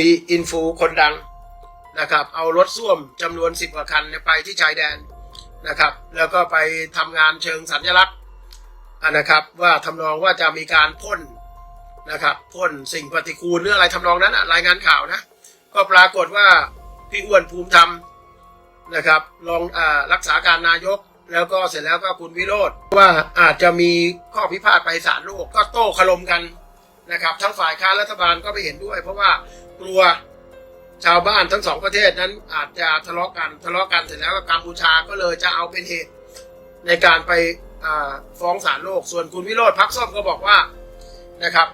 มีอินฟูคนดังนะครับ เอารถส้วมจำนวนสิบกว่าคันไปที่ชายแดนนะครับ แล้วก็ไปทำงานเชิงสัญลักษณ์นะครับ ว่าทำนองว่าจะมีการพ่นนะครับพ่นสิ่งปฏิกูลหรืออะไรทำนองนั้นรายงานข่าวนะ ก็ปรากฏว่าพี่อ้วนภูมิธรรมนะครับรองอรักษาการนายก แล้วก็เสร็จแล้วก็คุณวิโรธว่าอาจจะมีข้อพิพาทไปศาลโลกก็โต้คารมกันนะครับ ทั้งฝ่ายค้านรัฐบาลก็ไม่เห็นด้วย เพราะว่า กลัวชาวบ้านทั้งสองประเทศนั้นอาจจะทะเลาะกันทะเลาะกันเสร็จแล้วก็กัมพูชาก็เลยจะเอาเป็นเหตุในการไปฟ้องศาลโลก ส่วนคุณวิโรธพักส้มก็บอกว่านะครับ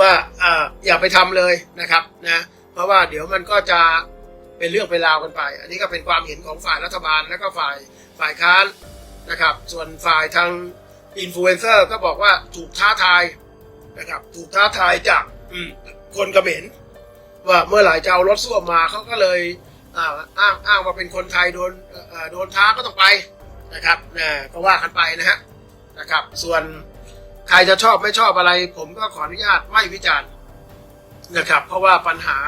ว่าออย่าไปทำเลยนะครับนะเพราะว่าเดี๋ยวมันก็จะเป็นเรื่องเป็นราวกันไป อันนี้ก็เป็นความเห็นของฝ่ายรัฐบาลและก็ฝ่ายฝ่ายค้านนะครับ ส่วนฝ่ายทางอินฟลูเอนเซอร์ก็บอกว่าถูกท้าทายนะครับ ถูกท้าทายจากอืมคนเขมร ว่าเมื่อไหร่จะเอารถส้วมมาเขาก็เลยอ่าอ้างอ้างว่าเป็นคนไทยโดนโดนท้าก็ต้องไปนะครับนะก็ว่ากันไปนะฮะนะครับ ส่วนใครจะชอบไม่ชอบอะไร ผมก็ขออนุญาตไม่วิจารณ์นะครับ เพราะว่าปัญหา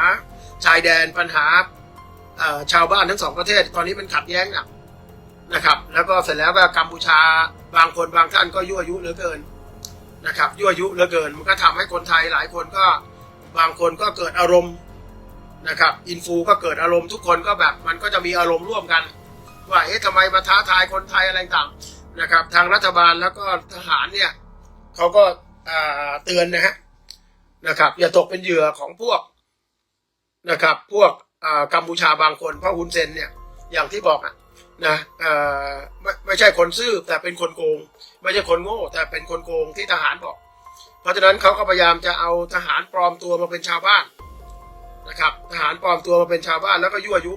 ชายแดนปัญหาชาวบ้านทั้งสองประเทศ ตอนนี้มันขัดแย้งหนักนะครับ แล้วก็เสร็จแล้วก็กัมพูชาบางคนบางท่านก็ยั่วยุเหลือเกินนะครับยั่วยุเหลือเกิน มันก็ทำให้คนไทยหลายคนก็ บางคนก็เกิดอารมณ์นะครับอินฟูก็เกิดอารมณ์ทุกคนก็แบบมันก็จะมีอารมณ์ร่วมกัน ว่าเอ๊ะทำไมมาท้าทายคนไทยอะไรต่างนะครับทางรัฐบาลแล้วก็ทหารเนี่ยเขาก็เตือนนะฮะนะครับอย่าตกเป็นเหยื่อของพวกนะครับพวกกัมพูชาบางคนเพราะฮุนเซนเนี่ยอย่างที่บอกอะนะไม่ไม่ใช่คนซื่อแต่เป็นคนโกง ไม่ใช่คนโง่แต่เป็นคนโกงที่ทหารบอก เพราะฉะนั้นเขาก็พยายามจะเอาทหารปลอมตัวมาเป็นชาวบ้านนะครับทหารปลอมตัวมาเป็นชาวบ้านแล้วก็ยั่วยุ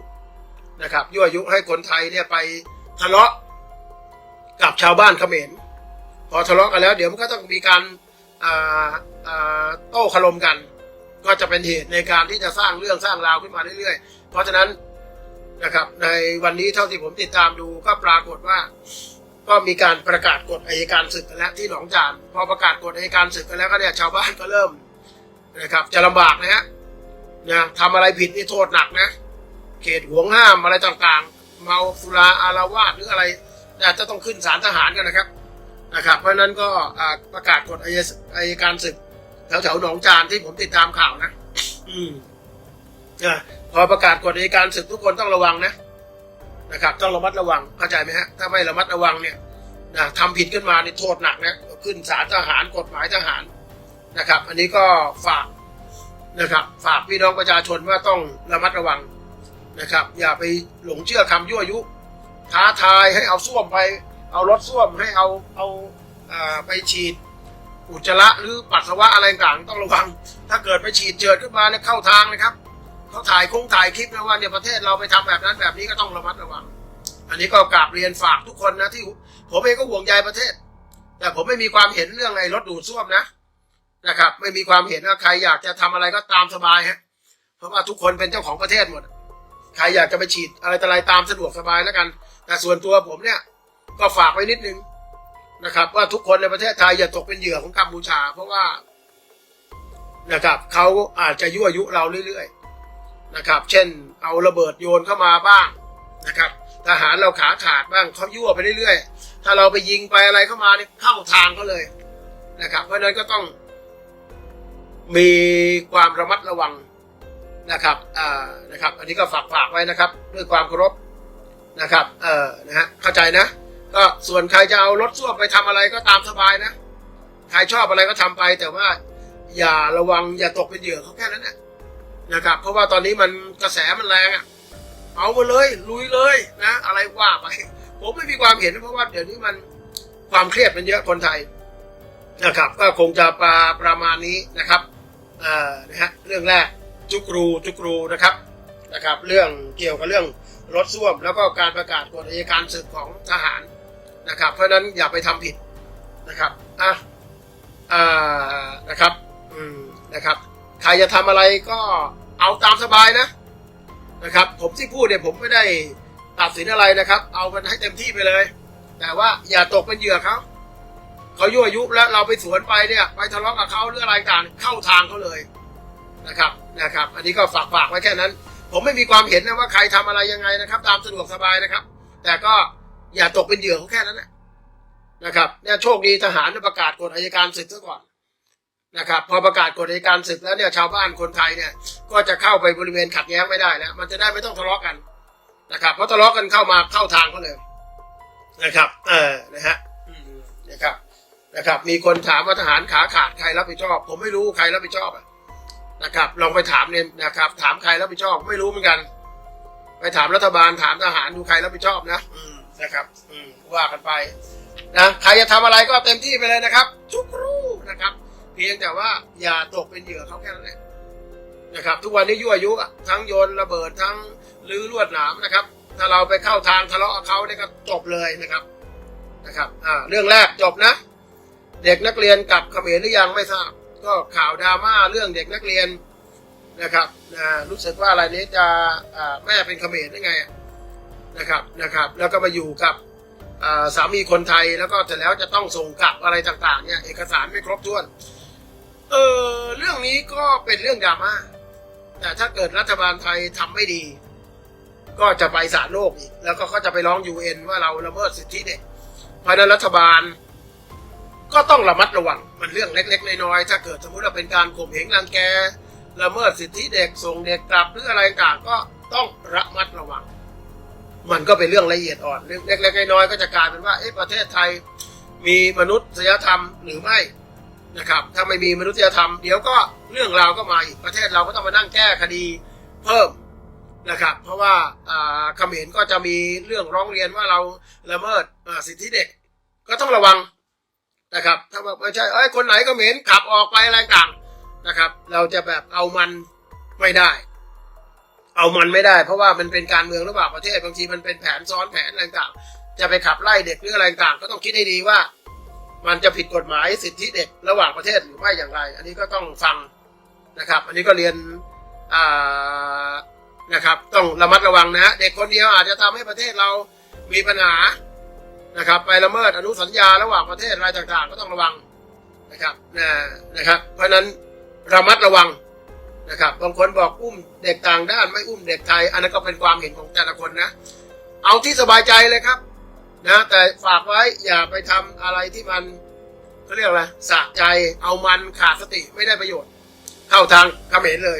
นะครับยั่วยุให้คนไทยเนี่ยไปทะเลาะกับชาวบ้านเขมรพอทะเลาะกันแล้ว เดี๋ยวมันก็ต้องมีการโต้คารมกัน ก็จะเป็นเหตุในการที่จะสร้างเรื่องสร้างราวขึ้นมาเรื่อยๆ เพราะฉะนั้นนะครับในวันนี้เท่าที่ผมติดตามดูก็ปรากฏว่า ก็มีการประกาศกฎอัยการศึกกันแล้วที่หนองจานพอประกาศกฎอัยการศึกกันแล้วก็เนี่ยชาวบ้านก็เริ่มนะครับจะลำบากนะฮะนะทำอะไรผิดนี่โทษหนักนะ เขตห่วงห้ามอะไรต่างๆ เมาสุราอารวาสหรืออะไรอาจจะต้องขึ้นศาลทหารกันนะครับนะครับ เพราะนั้นก็ประกาศกฎอัยอัยการศึกแถวแถวๆหนองจานที่ผมติดตามข่าวนะ อืมอะพอประกาศกฎอัยการศึกทุกคนต้องระวังนะ นะครับต้องระมัดระวังเข้าใจไหมฮะถ้าไม่ระมัดระวังเนี่ยนะทำผิดขึ้นมาในโทษหนักนะขึ้นศาลทหารกฎหมายทหารนะครับ อันนี้ก็ฝากนะครับ ฝากพี่น้องประชาชนว่าต้องระมัดระวังนะครับ อย่าไปหลงเชื่อคำยั่วยุท้าทายให้เอาส้วมไป เอารถส้วมให้เอาเอาอ่าไปฉีดอุจจาระหรือปัสสาวะอะไรต่างต้องระวัง ถ้าเกิดไปฉีดเจิดขึ้นมาเนี่ยเข้าทางนะครับ เขาถ่ายคงถ่ายคลิปนะว่าเนี่ยประเทศเราไปทำแบบนั้นแบบนี้ก็ต้องระมัดระวัง อันนี้ก็กราบเรียนฝากทุกคนนะที่ ผมเองก็ห่วงใยประเทศ แต่ผมไม่มีความเห็นเรื่องไอ้รถดูดซ่วมนะนะครับ ไม่มีความเห็นว่าใครอยากจะทำอะไรก็ตามสบายฮะเพราะว่าทุกคนเป็นเจ้าของประเทศหมด ใครอยากจะไปฉีดอะไรต่ออะไรตามสะดวกสบายแล้วกัน แต่ส่วนตัวผมเนี่ยก็ฝากไว้นิดนึงนะครับว่าทุกคนในประเทศไทยอย่าตกเป็นเหยื่อของกัมพูชา เพราะว่านะครับเขาอาจจะยั่วยุเราเรื่อย นะครับ เช่น เอาระเบิดโยนเข้ามาบ้างนะครับ ทหารเราขาขาดบ้างเขายั่วไปเรื่อยๆ ถ้าเราไปยิงไปอะไรเข้ามาเนี่ยเข้าทางเขาเลยนะครับ เพราะนั้นก็ต้องมีความระมัดระวังนะครับอ่านะครับ อันนี้ก็ฝากฝากไว้นะครับ ด้วยความเคารพนะครับ เออนะฮะเข้าใจนะ ก็ส่วนใครจะเอารถส้วมไปทำอะไรก็ตามสบายนะ ใครชอบอะไรก็ทำไปแต่ว่าอย่าระวังอย่าตกเป็นเหยื่อเขาแค่นั้นแนะ นะครับ เพราะว่าตอนนี้มันกระแสมันแรงอะเอามาเลย ลุยเลยนะ อะไรว่าไป ผมไม่มีความเห็นเพราะว่าเดี๋ยวนี้มันความเครียดมันเยอะคนไทยนะครับ ก็คงจะปราประมาณนี้นะครับเอ่อนะฮะเรื่องแรกจุกรูจุกรูนะครับนะครับ เรื่องเกี่ยวกับเรื่องรถส้วม แล้วก็การประกาศกฎอัยการศึกของทหารนะครับ เพราะนั้นอย่าไปทำผิดนะครับอะอ่านะครับอืมนะครับ ใครจะทำอะไรก็ เอาตามสบายนะนะครับ ผมที่พูดเนี่ยผมไม่ได้ตัดสินอะไรนะครับ เอากันให้เต็มที่ไปเลย แต่ว่าอย่าตกเป็นเหยื่อเขาเขายั่วยุแล้วเราไปสวนไปเนี่ยไปทะเลาะกับเขาหรืออะไรต่างเข้าทางเขาเลยนะครับนะครับ อันนี้ก็ฝากฝากไว้แค่นั้น ผมไม่มีความเห็นนะว่าใครทำอะไรยังไงนะครับ ตามสะดวกสบายนะครับ แต่ก็อย่าตกเป็นเหยื่อเขาแค่นั้นแหละนะครับเนี่ยโชคดีทหารประกาศกฎอัยการศึกซะก่อน นะครับพอประกาศกฎอัยการศึกแล้วเนี่ยชาวบ้านคนไทยเนี่ยก็จะเข้าไปบริเวณขัดแย้งไม่ได้แล้วมันจะได้ไม่ต้องทะเลาะกันนะครับเพราะทะเลาะกันเข้ามาเข้าทางเขาเลยนะครับ เออนะฮะนะครับนะครับ มีคนถามว่าทหารขาขาดใครรับผิดชอบ ผมไม่รู้ใครรับผิดชอบนะครับ ลองไปถามเนี่ยนะครับ ถามใครรับผิดชอบไม่รู้เหมือนกัน ไปถามรัฐบาลถามทหารดูใครรับผิดชอบนะนะครับอืมว่ากันไปนะใครจะทำอะไรก็เต็มที่ไปเลยนะครับทุกรู้นะครับ เพียงแต่ว่าอย่าตกเป็นเหยื่อเขาแค่นั้นแหละนะครับ ทุกวันนี้ยั่วยุอะทั้งโยนระเบิดทั้งลื้อลวดหนามนะครับ ถ้าเราไปเข้าทางทะเลาะเขาเนี่ยก็จบเลยนะครับนะครับอ่าเรื่องแรกจบนะ เด็กนักเรียนกลับเขมรหรือยังไม่ทราบ ก็ข่าวดราม่าเรื่องเด็กนักเรียนนะครับอ่ารู้สึกว่าอะไรนี้จะแม่เป็นเขมรได้ไงนะครับนะครับ แล้วก็มาอยู่กับสามีคนไทยแล้วก็เสร็จแล้วจะต้องส่งกลับอะไรต่างๆเนี่ยเอกสารไม่ครบถ้วน เออเรื่องนี้ก็เป็นเรื่องดราม่าแต่ถ้าเกิดรัฐบาลไทยทำไม่ดี ก็จะไปศาลโลกอีก แล้วก็จะไปร้องยูเอ็นว่าเราละเมิดสิทธิเด็กเพราะฉะนั้นรัฐบาล ก็ต้องระมัดระวังมันเรื่องเล็ก ๆ น้อยๆถ้าเกิดสมมติว่าเป็นการข่มเหงรังแกละเมิดสิทธิเด็กส่งเด็กกลับหรืออะไรต่างก็ต้องระมัดระวัง มันก็เป็นเรื่องละเอียดอ่อนเรื่องเล็กๆน้อยๆก็จะกลายเป็นว่าเอ๊ะประเทศไทยมีมนุษยธรรมหรือไม่ นะครับถ้าไม่มีมนุษยธรรมเดี๋ยวก็เรื่องราวก็มาอีกประเทศเราก็ต้องมานั่งแก้คดีเพิ่มนะครับเพราะว่าอ่าเขมรก็จะมีเรื่องร้องเรียนว่าเราละเมิดสิทธิเด็กก็ต้องระวังนะครับถ้าแบบไม่ใช่เอ้ยคนไหนก็เหม็นขับออกไปอะไรต่างนะครับ เราจะแบบเอามันไม่ได้ เอามันไม่ได้ เพราะว่ามันเป็นการเมืองระหว่างประเทศบางทีมันเป็นแผนซ้อนแผนอะไรต่างจะไปขับไล่เด็กหรืออะไรต่างก็ต้องคิดให้ดีว่า มันจะผิดกฎหมายสิทธิเด็กระหว่างประเทศหรือไม่อย่างไร อันนี้ก็ต้องฟังนะครับ อันนี้ก็เรียนนะครับต้องระมัดระวังนะฮะเด็กคนเดียวอาจจะทำให้ประเทศเรามีปัญหานะครับ ไปละเมิดอนุสัญญาระหว่างประเทศอะไรต่างๆ ก็ต้องระวังนะครับนะนะครับ เพราะฉะนั้นระมัดระวังนะครับบางคนบอกอุ้มเด็กต่างด้านไม่อุ้มเด็กไทย อันนั้นก็เป็นความเห็นของแต่ละคนนะ เอาที่สบายใจเลยครับ นะแต่ฝากไว้อย่าไปทำอะไรที่มันเขาเรียกอะไรสะใจเอามันขาดสติไม่ได้ประโยชน์ เข้าทางเขมรเลย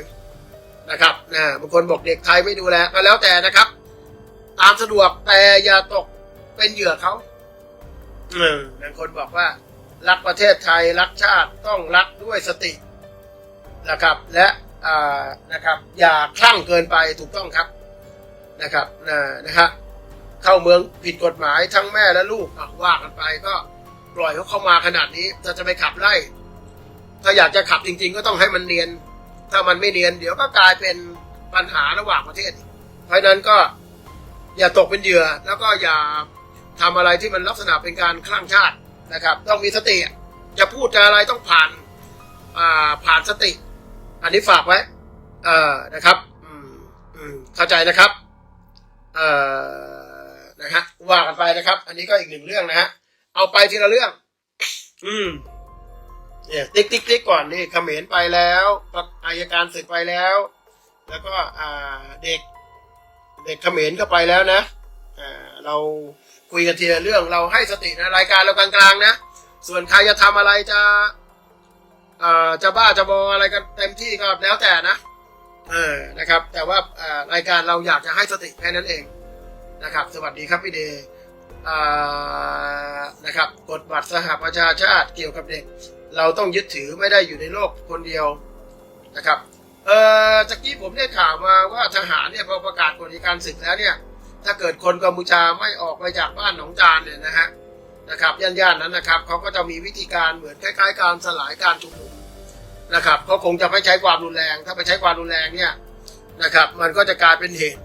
นะครับนะบางคนบอกเด็กไทยไม่ดูแลก็แล้วแต่นะครับ ตามสะดวกแต่อย่าตกเป็นเหยื่อเขาหนึ่งบางคนบอกว่า รักประเทศไทยรักชาติต้องรักด้วยสตินะครับ และอ่านะครับ อย่าคลั่งเกินไปถูกต้องครับนะครับนะนะครับ เข้าเมืองผิดกฎหมายทั้งแม่และลูกว่ากันไปก็ปล่อยเขาเข้ามาขนาดนี้ถ้าจะไปขับไล่ ถ้าอยากจะขับจริง ๆ ก็ต้องให้มันเนียน ถ้ามันไม่เนียน เดี๋ยวก็กลายเป็นปัญหาระหว่างประเทศ เพราะฉะนั้นก็อย่าตกเป็นเหยื่อแล้วก็อย่าทำอะไรที่มันลักษณะเป็นการคลั่งชาตินะครับ ต้องมีสติจะพูดจะอะไรต้องผ่านอ่าผ่านสติ อันนี้ฝากไว้นะครับเข้าใจนะครับ เอ่อ นะฮะว่ากันไปนะครับ อันนี้ก็อีกหนึ่งเรื่องนะฮะเอาไปทีละเรื่อง อืมเนี่ยติ๊กติ๊กติ๊กก่อนนี่เขมรไปแล้วอายการศึกไปแล้ว แล้วก็อ่าเด็ก เด็กเขมรก็ไปแล้วนะอ่าเราคุยกันทีละเรื่องเราให้สตินะรายการเรากลางๆนะส่วนใครจะทำอะไรจะอ่าจะบ้าจะบออะไรกันเต็มที่ก็แล้วแต่นะเออนะครับ แต่ว่าอ่ารายการเราอยากจะให้สติแค่นั้นเอง นะครับ สวัสดีครับพี่เดย์อ่านะครับกฎบัตรสหประชาชาติเกี่ยวกับเด็ก เราต้องยึดถือไม่ได้อยู่ในโลกคนเดียวนะครับเออตะกี้ผมได้ข่าวมาว่าทหารเนี่ยพอประกาศกฎอัยการศึกแล้วเนี่ย ถ้าเกิดคนกัมพูชาไม่ออกไปจากบ้านหนองจานเนี่ยนะฮะนะครับย่านๆนั้นนะครับเขาก็จะมีวิธีการเหมือนคล้าย ๆ การสลายการชุมนุมนะครับเขาคงจะไม่ใช้ความรุนแรง ถ้าไปใช้ความรุนแรงเนี่ยนะครับ มันก็จะกลายเป็นเหตุ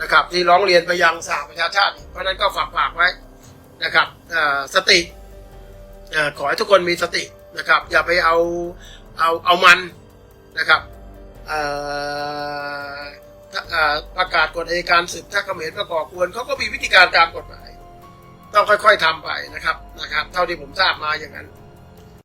นะครับ ที่ร้องเรียนไปยังสหประชาชาติ เพราะนั้นก็ฝากฝากไว้นะครับสติขอให้ทุกคนมีสตินะครับ อย่าไปเอาเอาเอามันนะครับประกาศกฎอัยการศึกถ้าเขมรมาก่อกวนเขาก็มีวิธีการตามกฎหมาย ต้องค่อยๆทำไปนะครับนะครับ เท่าที่ผมทราบมาอย่างนั้น